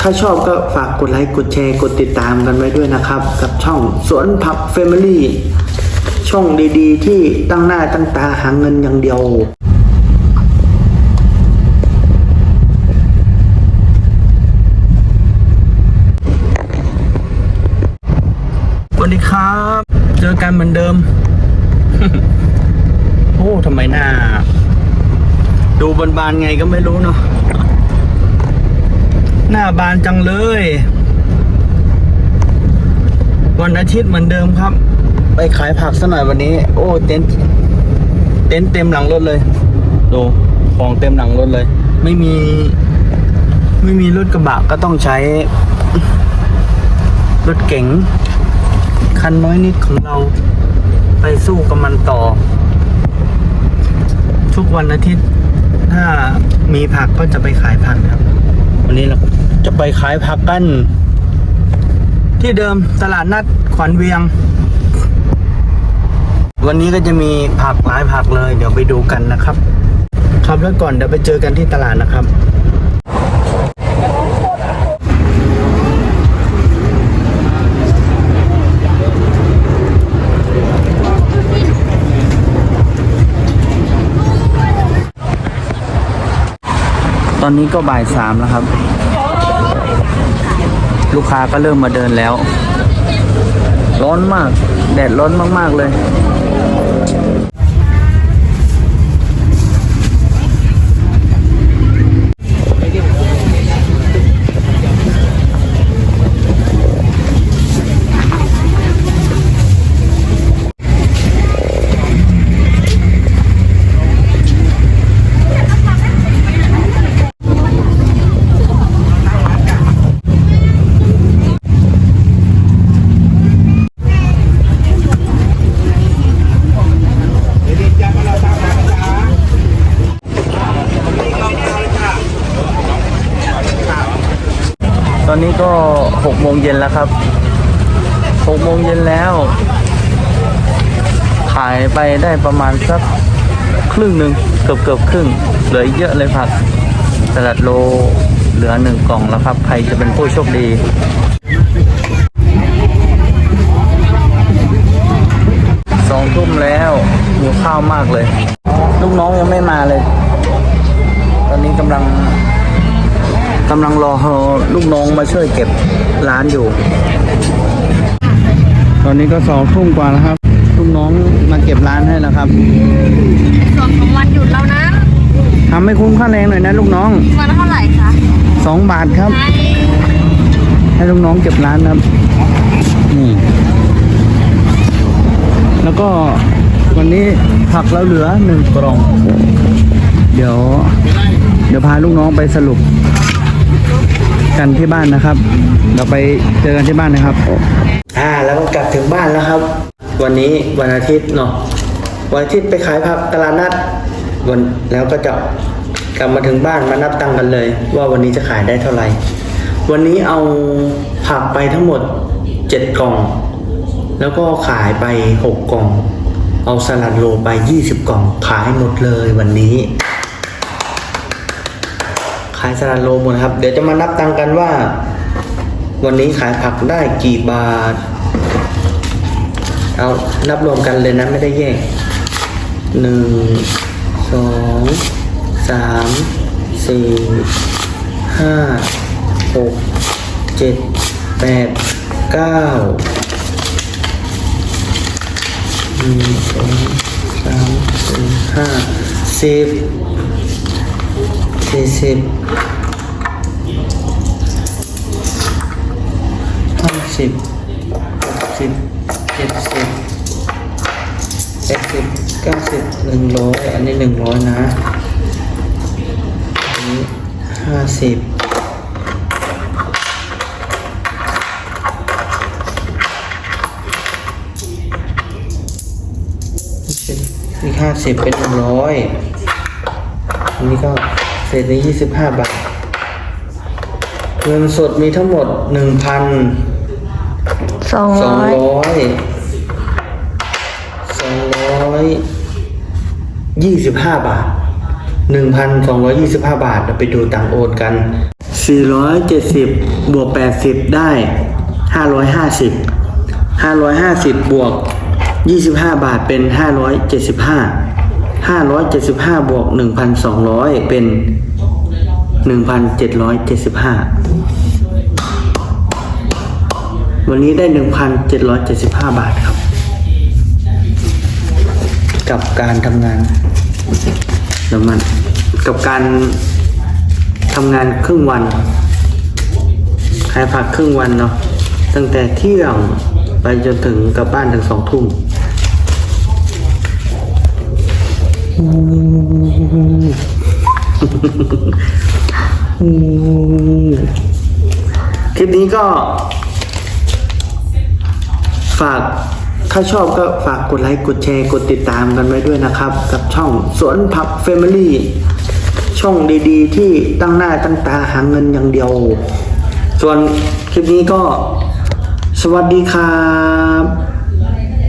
ถ้าชอบก็ฝากกดไลค์ กดแชร์ กดติดตามกันไว้ด้วยนะครับ กับช่องสวนผับเฟมิลี่ ช่องดีๆ ที่ตั้งหน้าตั้งตาหาเงินอย่างเดียวสวัสดีครับ เจอกันเหมือนเดิม โอ้ทำไมหน้า ดูบานๆไงก็ไม่รู้เนาะ หน้าบานจังเลย วันอาทิตย์เหมือนเดิมครับ ไปขายผักซะหน่อยวันนี้ โอ้เต็นท์เต็นท์เต็มหลังรถเลยดูของเต็มหลังรถเลย ไม่มี ไม่มีรถกระบะก็ต้องใช้ รถเก๋งคันน้อยนิดของเรา ไปสู้กับมันต่อ ทุกวันอาทิตย์ ถ้ามีผักก็จะไปขายผักครับ วันนี้เรา จะไปขายผักกัน ที่เดิมตลาดนัดขวัญเวียง วันนี้ก็จะมีผักหลายผักเลย เดี๋ยวไปดูกันนะครับครับแล้วก่อนเดี๋ยวไปเจอกันที่ตลาดนะครับตอนนี้ก็บ่ายสามแล้วครับ ลูกค้าก็เริ่มมาเดินแล้ว ร้อนมาก แดดร้อนมาก ๆ เลย ตอนนี้ก็หกโมงเย็นแล้วครับหกโมงเย็นแล้ว ขายไปได้ประมาณสักครึ่งหนึ่งเกือบเกือบครึ่ง เหลือเยอะเลยครับตลาดโลเหลือหนึ่งกล่องแล้วครับ ใครจะเป็นผู้โชคดีสองทุ่มแล้วหิวข้าวมากเลย ลูกน้องยังไม่มาเลย ตอนนี้กำลัง กำลังรอลูกน้องมาช่วยเก็บร้านอยู่ ตอนนี้ก็สองทุ่มกว่าแล้วครับ ลูกน้องมาเก็บร้านให้แล้วครับในส่วนของวันหยุดเรานะทำให้คุ้มค่าแรงหน่อยนะลูกน้องวันละเท่าไหร่คะสองบาทครับให้ให้ลูกน้องเก็บร้านครับนี่แล้วก็วันนี้ผักเราเหลือหนึ่งกล่อง เดี๋ยว เดี๋ยวพาลูกน้องไปสรุป กันที่บ้านนะครับ เราไปเจอกันที่บ้านนะครับ อ่า แล้วก็กลับถึงบ้านแล้วครับ วันนี้วันอาทิตย์เนาะ วันอาทิตย์ไปขายผักตลาดนัด วันแล้วก็จะกลับมาถึงบ้านมานับตังค์กันเลย ว่าวันนี้จะขายได้เท่าไหร่ วันนี้เอาผักไปทั้งหมดเจ็ดกล่อง แล้วก็ขายไปหกกล่อง เอาสลัดโลไปยี่สิบกล่องขายหมดเลยวันนี้ายสลัดโลหมดครับ เดี๋ยวจะมานับตังกันว่า วันนี้ขายผักได้กี่บาท เอานับรวมกันเลยนะไม่ได้แยกหนึ่งสองสามสี่ห้าหกเจ็ดแปดเก้าหนึ่งสองสามสี่ห้าสิบ สี่สิบห้าสิบหกสิบเจ็ดสิบแปดสิบเก้าสิบหนึ่งร้อยอันนี้หนึ่งร้อยนะอันนี้ห้าสิบอีกห้าสิบเป็นหนึ่งร้อยอันนี้ก็ เศษนี้ยี่สิบห้าบาท เงินสดมีทั้งหมดหนึ่งพันสองสองร้อยร้อยสองร้อยยี่สิบห้าบาท1,225บาทเราไปดูต่างโอนกัน470บวก80ได้550 550บวก25บาทเป็น575 575 บวก 1,200 เป็น 1,775 วันนี้ได้ 1,775 บาทครับ กับการทำงานแล้วมัน กับการทำงานครึ่งวันขายผักครึ่งวันเนาะ ตั้งแต่เที่ยงไปจนถึงกลับบ้านถึงสองทุ่ม คลิปนี้ก็ ฝากถ้าชอบก็ฝากกดไลค์ กดแชร์ กดติดตามกันไว้ด้วยนะครับ กับช่องสวนผัก Family ช่องดีๆ ที่ตั้งหน้าตั้งตาหาเงินอย่างเดียว ส่วนคลิปนี้ก็สวัสดีครับ